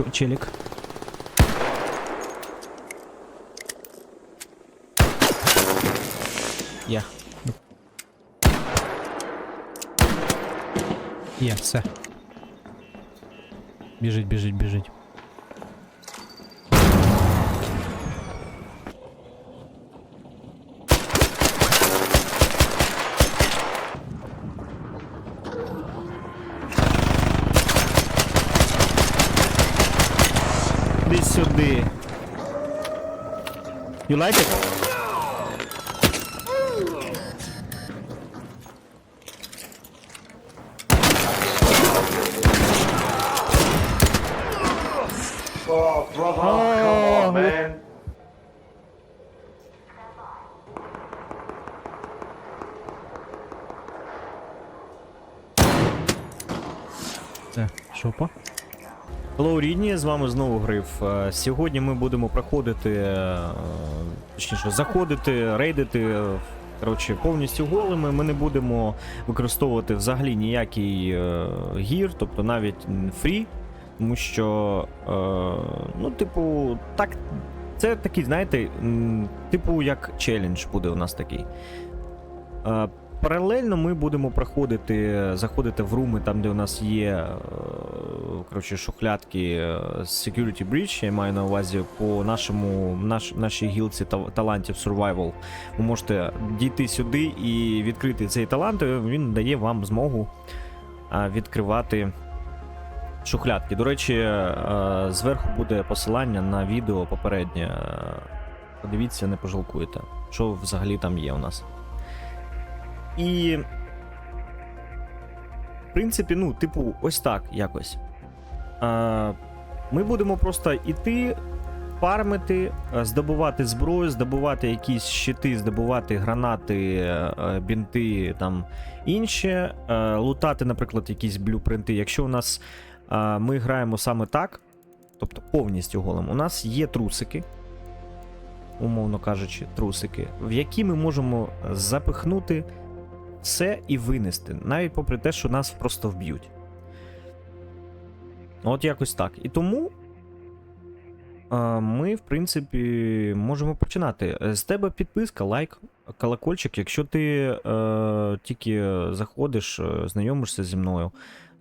чу- челік. Є. Є, все. Біжить, біжить, біжить. You like it? Oh, brother, Oh, come on, man. Це шопа. Hello, рідні, з вами знову Гриф. Е, Сьогодні ми будемо проходити, е, точніше, заходити, рейдити. е, Коротше, повністю голими. Ми не будемо використовувати взагалі ніякий гір, тобто навіть фрі, тому що, ну, типу, так, це такий, знаєте, типу, як челендж буде у нас такий. Паралельно ми будемо проходити, заходити в руми, там, де у нас є е, коротше, шухлядки е, Security Breach, я маю на увазі по нашому, наш, нашій гілці талантів Survival. Ви можете дійти сюди і відкрити цей талант, він дає вам змогу відкривати шухлядки. До речі, е, зверху буде посилання на відео попереднє. Подивіться, не пожалкуєте, що взагалі там є у нас. І. В принципі, ну, типу, ось так якось. А, ми будемо просто іти, фармити, здобувати зброю, здобувати якісь щити, здобувати гранати, бінти, там інше, лутати, наприклад, якісь блюпринти. Якщо у нас ми граємо саме так, тобто повністю голим, у нас є трусики. Умовно кажучи, трусики, в які ми можемо запихнути все і винести, навіть попри те, що нас просто вб'ють. От якось так. І тому е, ми, в принципі, можемо починати. З тебе підписка, лайк, колокольчик. Якщо ти е, тільки заходиш, е, знайомишся зі мною,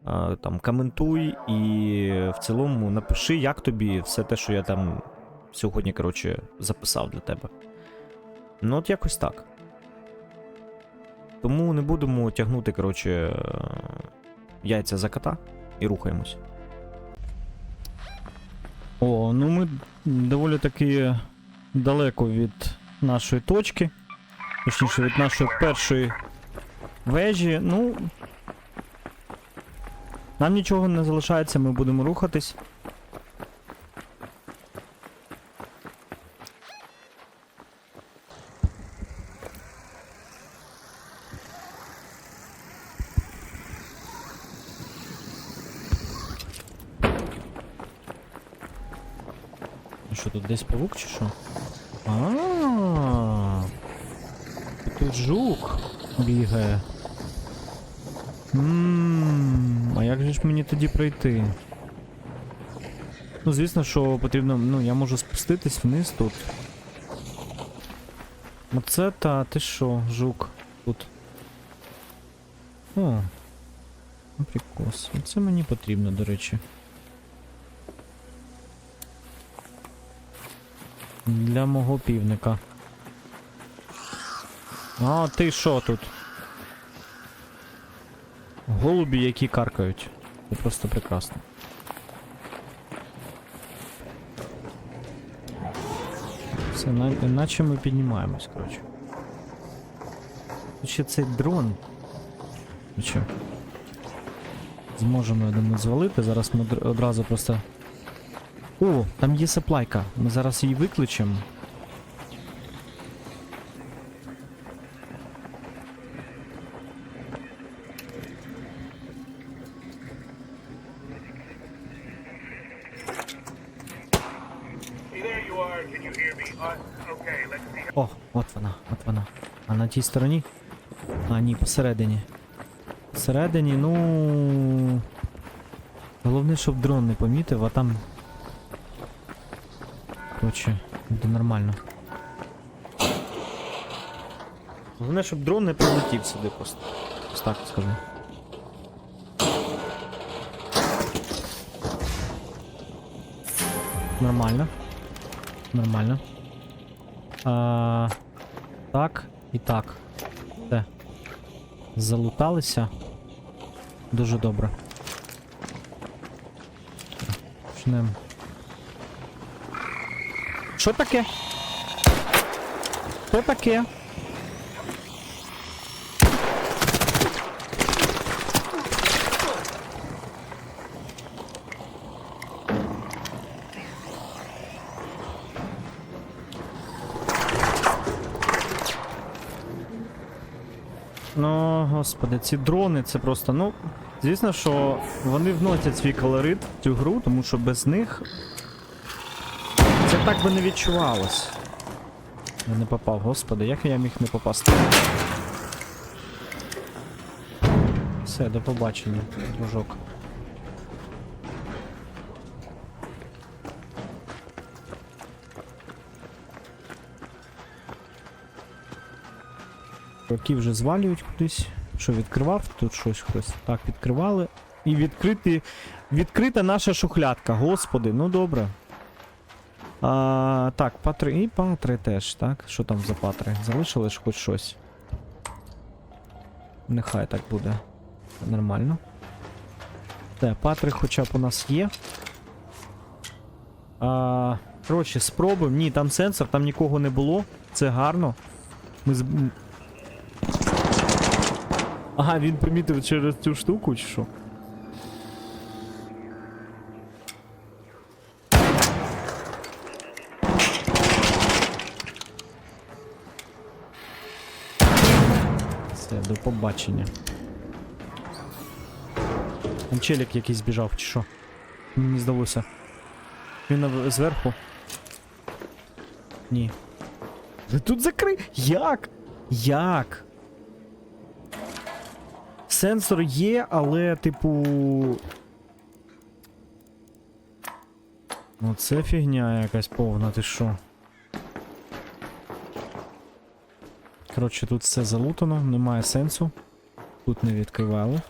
е, там коментуй і в цілому напиши, як тобі все те, що я там сьогодні, коротше, записав для тебе. Ну, от якось так. Тому не будемо тягнути, коротше, е, яйця за кота і рухаємось. О, ну ми доволі таки далеко від нашої точки. Точніше, від нашої першої вежі. Ну. Нам нічого не залишається, ми будемо рухатись. Десь павук чи що? А. Тут жук бігає. Ммм, а як же ж мені тоді пройти? Ну, звісно, що потрібно. Ну, я можу спуститись вниз тут. Оце та, ти що, жук тут. О. Ну, Прикос. Це мені потрібно, до речі. Для мого півника. А, ти що тут? Голубі, які каркають. Це просто прекрасно. Все, на, наче ми піднімаємось, коротше. Ще цей дрон. Ну? Зможемо, я думаю, звалити. Зараз ми одразу просто. О, там є саплайка. Ми зараз її see. О, от вона, от вона. А на тій стороні? А, ні, посередині. Посередині, ну. Головне, щоб дрон не помітив, а там коротше, буде нормально. Головне, щоб дрон не прилетів сюди просто. Ось так скажу. Нормально. Нормально. А, так і так. Все. Залуталися. Дуже добре. Почнемо. Що таке? Що таке? Ну, господи, ці дрони це просто, ну. Звісно, що вони вносять свій колорит в цю гру, тому що без них так би не відчувалось. Я не попав, господи, як я міг не попасти? Все, до побачення, дружок. Роки вже звалюють кудись. Що відкривав? Тут щось хтось. Так, відкривали. І відкрити, відкрита наша шухлядка. Господи, ну добре. А, так, патри і патри теж, так? Що там за патри? Залишили ж хоч щось. Нехай так буде. Нормально. Те, патри хоча б у нас є. А, коротше, спробуємо. Ні, там сенсор, там нікого не було. Це гарно. Ми з... Ага, він помітив через цю штуку, чи що? До побачення. Там челік якийсь біжав, чи що? Мені здалося. Він зверху. Ні. Тут закри. Як? Як? Сенсор є, але, типу. Ну це фігня якась повна, ти що? Коротше, тут все залутано, немає сенсу. Тут не відкривали.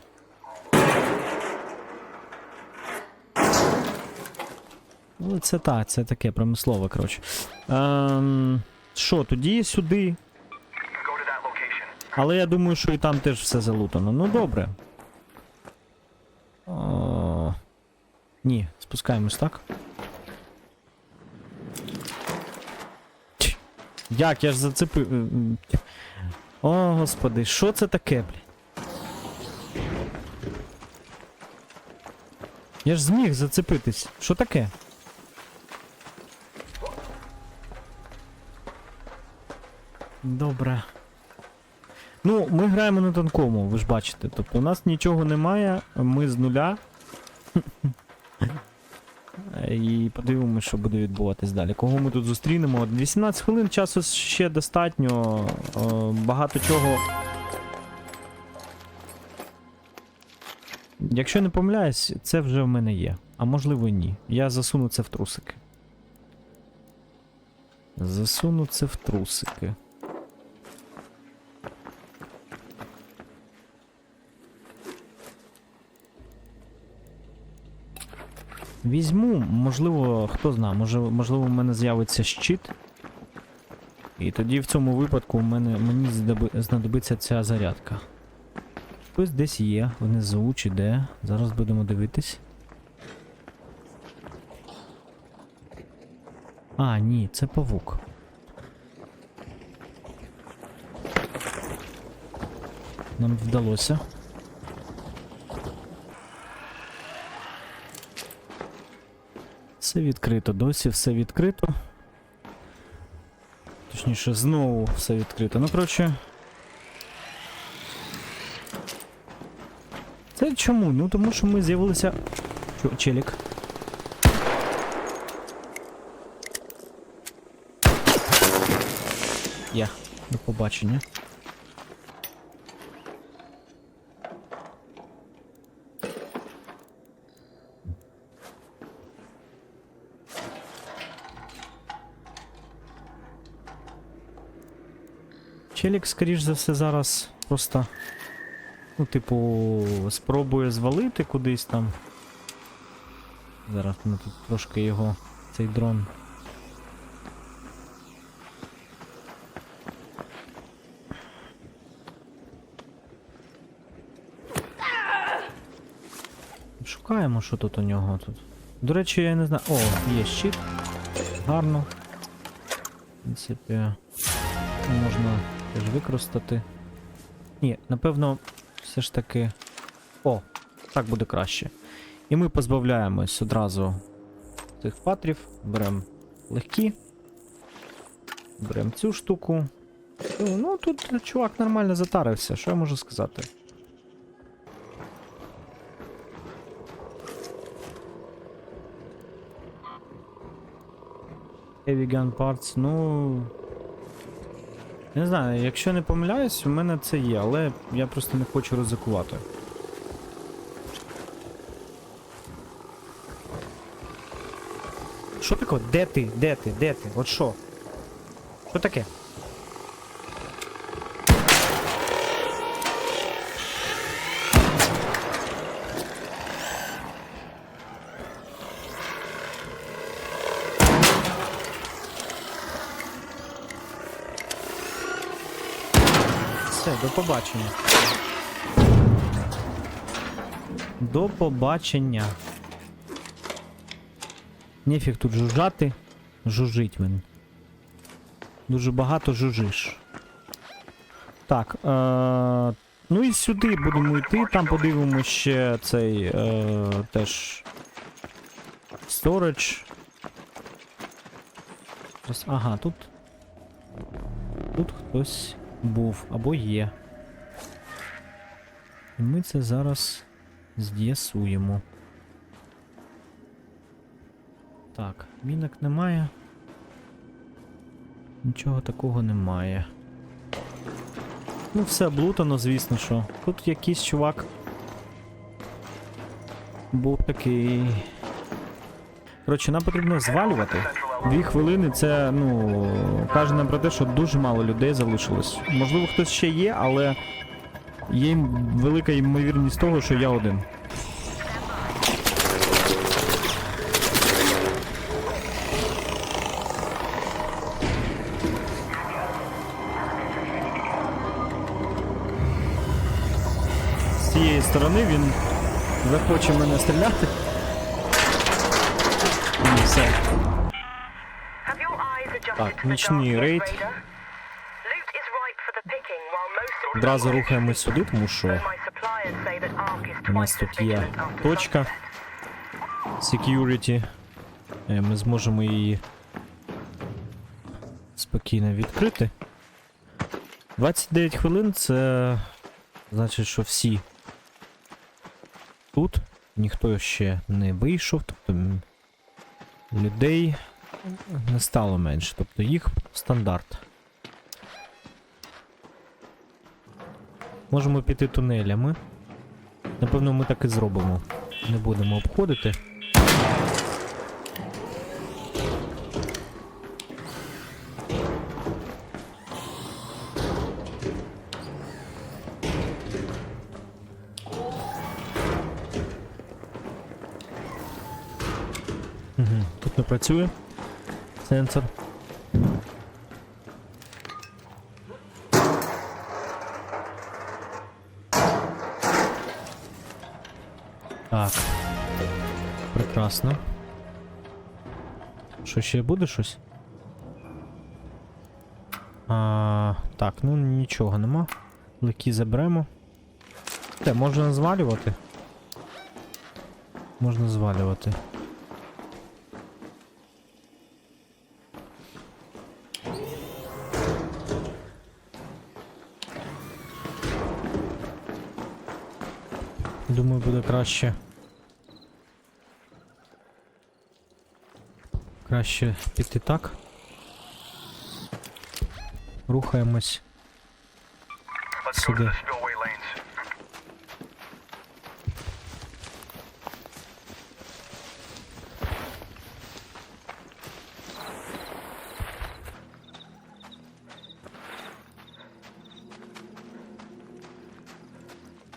Ну, це та, це таке промислове, коротше. Ем, що, тоді сюди. Але я думаю, що і там теж все залутано. Ну добре. О... Ні, спускаємось, так? Як, я ж зацепив. О, господи, що це таке, блядь? Я ж зміг зацепитись. Що таке? Добре. Ну, ми граємо на тонкому, ви ж бачите. Тобто у нас нічого немає, ми з нуля. І подивимося, що буде відбуватись далі. Кого ми тут зустрінемо? 18 хвилин часу ще достатньо. е, Багато чого. Якщо не помиляюсь, це вже в мене є. А можливо ні. Я засуну це в трусики. Засуну це в трусики. Візьму, можливо, хто знає, може, можливо, в мене з'явиться щит. І тоді в цьому випадку в мене, мені знадобиться ця зарядка. Хтось десь є, внизу чи де. Зараз будемо дивитись. А, ні, це павук. Нам вдалося. Все відкрито, досі все відкрито. Точніше, знову все відкрито. Ну, коротше. Це чому? Ну тому що ми з'явилися. Челік. Я. До побачення. Челік, скоріш за все, зараз просто. Ну, типу, спробує звалити кудись там. Зараз ми тут трошки його, цей дрон. Шукаємо, що тут у нього тут. До речі, я не знаю. О, є щит. Гарно. В принципі, можна теж використати. Ні, напевно, все ж таки. О, так буде краще. І ми позбавляємось одразу цих патрів. Беремо легкі. Беремо цю штуку. Ну, тут чувак нормально затарився, що я можу сказати? Heavy Gun Parts, ну. Не знаю, якщо не помиляюсь, у мене це є, але я просто не хочу ризикувати. Що таке? Де ти? Де ти? Де ти? От що? Що таке? Все, до побачення. До побачення. Нефіг тут жужжати. Жужжить він. Дуже багато жужжиш. Так. Е- ну і сюди будемо йти, там подивимося ще цей е- теж. Storage. Ага, тут. Тут хтось був або є. І ми це зараз з'ясуємо. Так, мінок немає. Нічого такого немає. Ну, все облутано, звісно, що. Тут якийсь чувак. Був такий. Коротше, нам потрібно звалювати. Дві хвилини це, ну, каже нам про те, що дуже мало людей залишилось. Можливо, хтось ще є, але є велика ймовірність того, що я один. З цієї сторони він захоче мене стріляти. The picking, while most Одразу рухаємось сюди, тому що у нас тут є точка. Security. Е, Ми зможемо її спокійно відкрити. 29 хвилин це значить, що всі тут. Ніхто ще не вийшов, тобто людей не стало менше. Тобто їх стандарт. Можемо піти тунелями. Напевно, ми так і зробимо. Не будемо обходити. Працює сенсор. Так. Прекрасно. Що ще буде щось? А, так, ну нічого нема. Легкі заберемо. Те, можна звалювати. Можна звалювати. краще. Краще піти так. Рухаємось. Сюди.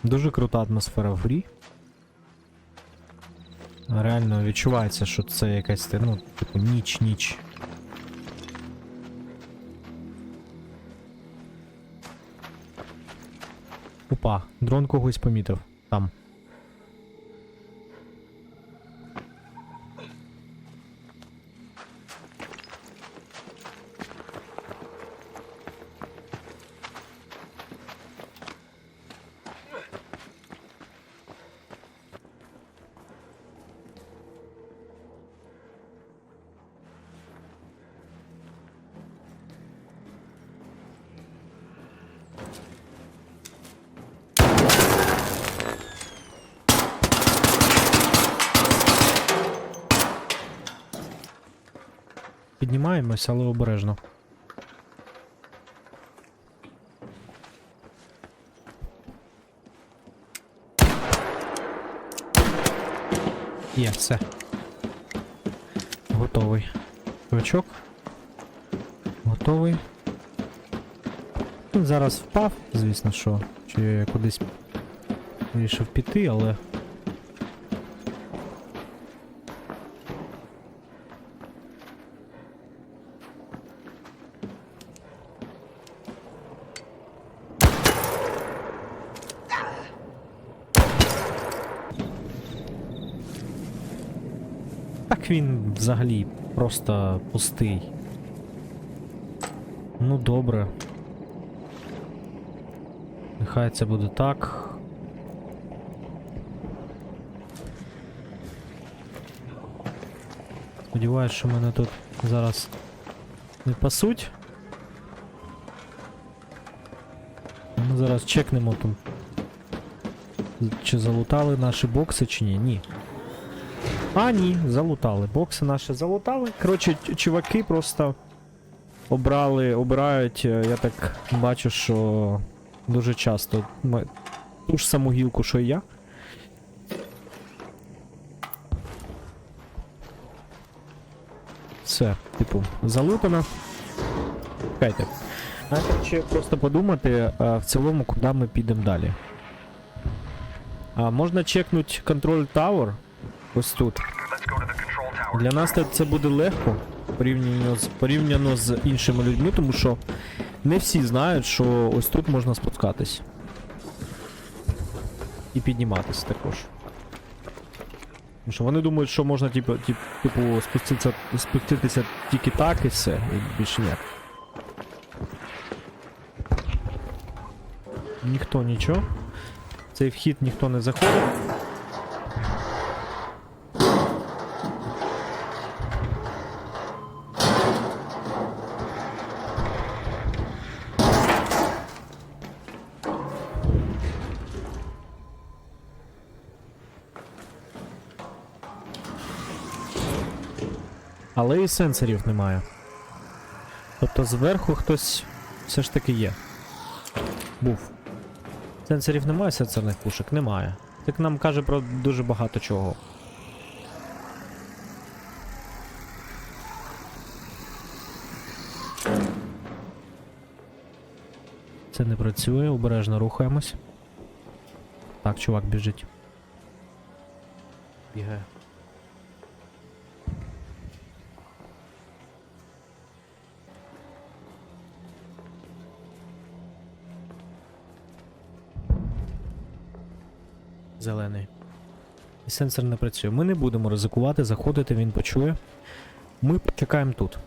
Дуже крута атмосфера в грі. Реально відчувається, що це якась ну, типу, ніч, ніч. Опа, дрон когось помітив. Там. Піднімаємось, але обережно. Є, все. Готовий. Чувачок. Готовий. Він зараз впав, звісно, що. Чи я кудись вирішив піти, але. Він взагалі просто пустий. Ну добре. Нехай це буде так. Сподіваюсь, що мене тут зараз не пасуть. Ми зараз чекнемо там. Чи залутали наші бокси, чи ні? Ні. А, ні, залутали. Бокси наші залутали. Коротше, чуваки просто обрали, обирають, е, я так бачу, що дуже часто ту ж саму гілку, що і я. Все, типу, залутано. Чекайте. Ще просто подумати а, в цілому, куди ми підемо далі. А, можна чекнути контроль Tower ось тут. Для нас це- буде легко порівняно з, порівняно з іншими людьми, тому що не всі знають, що ось тут можна спускатись. І підніматися також. Тому що вони думають, що можна типу, типу спуститися, спуститися тільки так і все, і більше ніяк. Ніхто нічого. Цей вхід ніхто не заходить. Сенсорів немає. Тобто зверху хтось все ж таки є. Був. Сенсорів немає, сенсорних пушок немає. Так нам каже про дуже багато чого. Це не працює, обережно рухаємось. Так, чувак біжить. Бігає. Зелений. І сенсор не працює. Ми не будемо ризикувати, заходити, він почує. Ми почекаємо тут.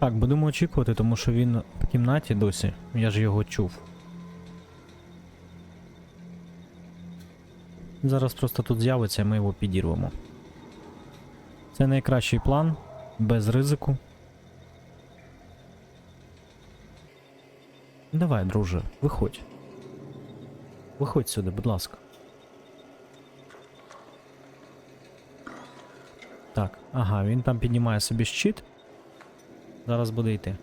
Так, будемо очікувати, тому що він в кімнаті досі. Я ж його чув. Зараз просто тут з'явиться, і ми його підірвемо. Це найкращий план, без ризику. Давай, друже, виходь. Виходь сюди, будь ласка. Так, ага, він там піднімає собі щит. Зараз буде йти.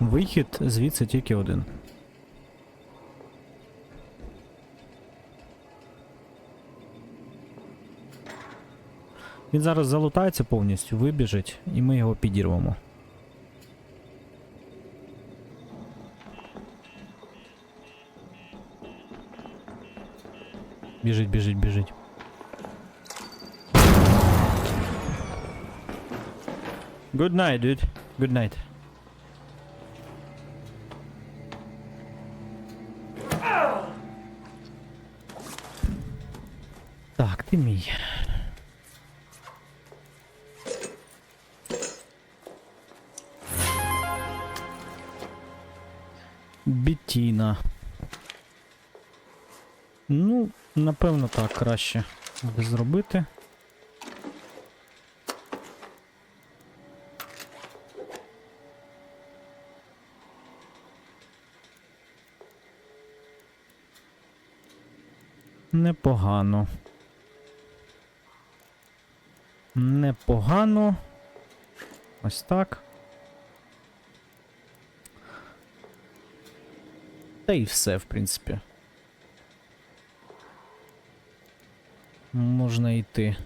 Вихід звідси тільки один. Він зараз залутається повністю, вибіжить, і ми його підірвемо. Біжить, біжить, біжить. Good night, dude. Good night. Так, ти мій. Бітіна. Ну, напевно, так краще буде зробити. Непогано. Непогано. Ось так. Та і все, в принципі. Можна йти.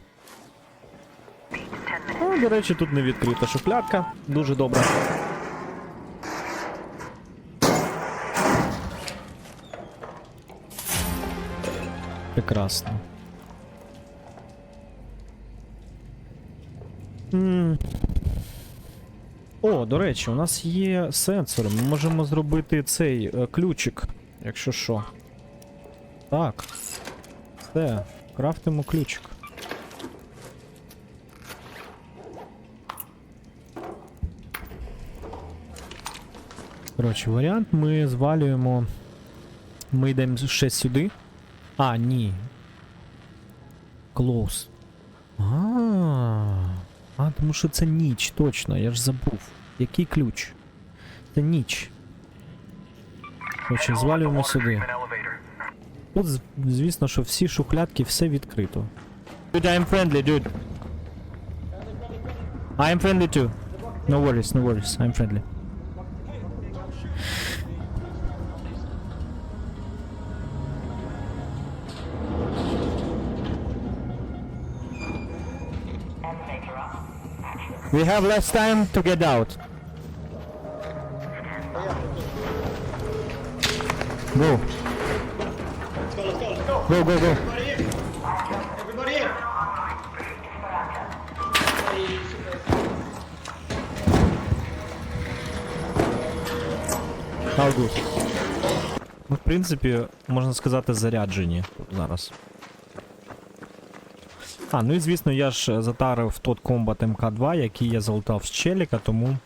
Ну, до речі, тут не відкрита шуфлядка. Дуже добре. Прекрасно. М. О, до речі, у нас є сенсори. Ми можемо зробити цей е, ключик, якщо що. Так. Все, крафтимо ключик. Коротше, варіант ми звалюємо. Ми йдемо ще сюди. А, ні. Close. А, а, тому що це ніч, точно, я ж забув. Який ключ? Це ніч. Коротше, звалюємо сюди. An elevator. Тут, з- звісно, що всі шухлядки, все відкрито. Dude, I'm friendly, dude. I'm friendly too. No worries, no worries, I'm friendly. We have less time to get out. Go. Go, go, go. Everybody in! How good. Ми, в принципі, можна сказати, заряджені зараз. А, ну і звісно, я ж затарив тот Combat МК2, який я залутав з челіка, тому.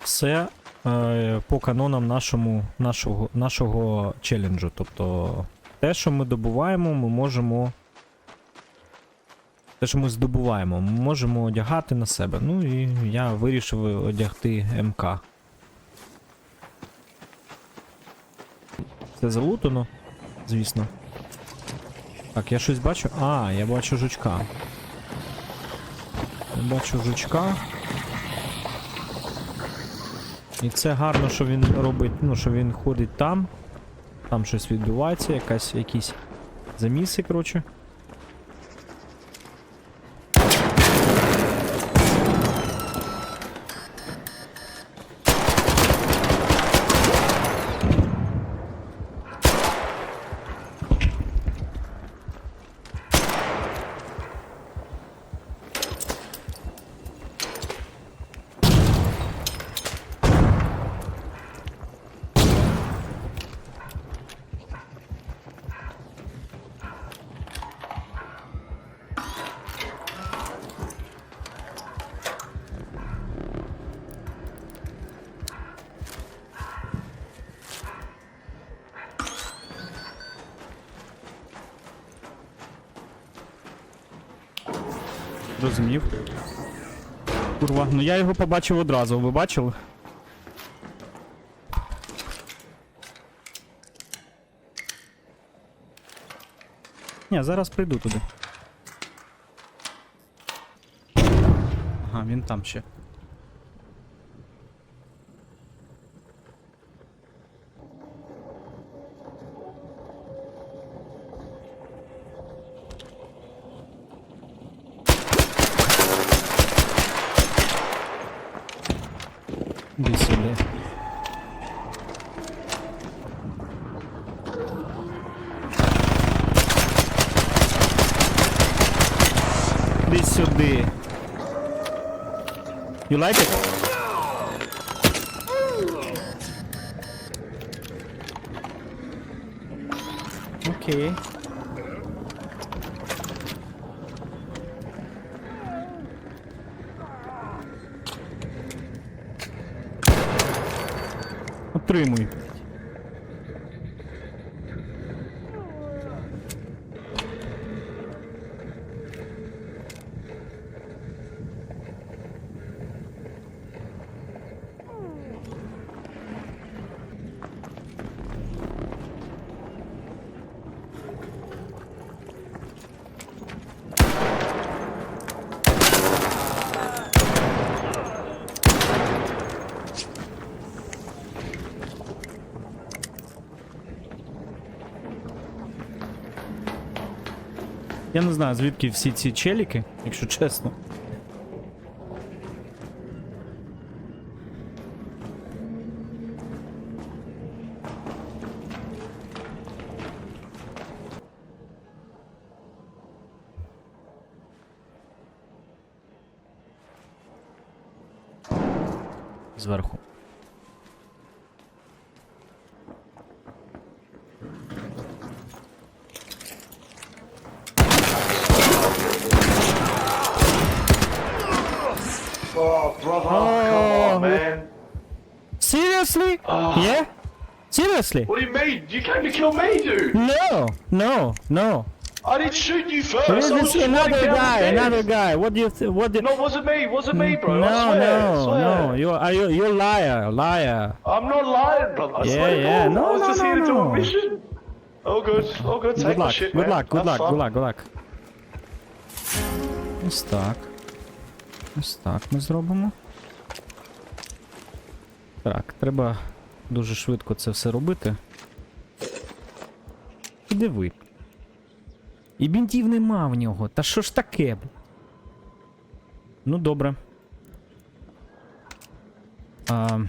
Все е, по канонам нашому, нашого, нашого челенджу. Тобто, те, що ми добуваємо, ми можемо. Те, що ми здобуваємо, ми можемо одягати на себе. Ну і я вирішив одягти МК. Це залутано, звісно. Так, я щось бачу. А, я бачу жучка. Бачу жучка. І це гарно, що він робить, ну, що він ходить там. Там щось відбувається, якась, якісь заміси, коротше. Розумів. Курва, ну я його побачив одразу, ви бачили? Ні, зараз прийду туди. Ага, він там ще. Іди сюди. You like it? Окей. Отримуй. Я не знаю, звідки всі ці челіки, якщо чесно. Seriously? What do you mean? You came to kill me, dude. No, no, no. I didn't shoot you first. There is I was just another running down the guy, stairs. another guy. What do you th- what do No, it wasn't me. It wasn't me, bro. No, I swear. I no, swear. no. You are you you're liar, liar. I'm not lying, brother. I Yeah, swear to yeah. God. No, I was no, just no, here to do no. a mission. All good. All good. Take Good my luck, shit, good man. luck, good Have luck, fun. good luck, good luck. Ось так. Ось так ми зробимо. Так, треба дуже швидко це все робити. І диви. І бінтів нема в нього. Та що ж таке? Ну, добре. А...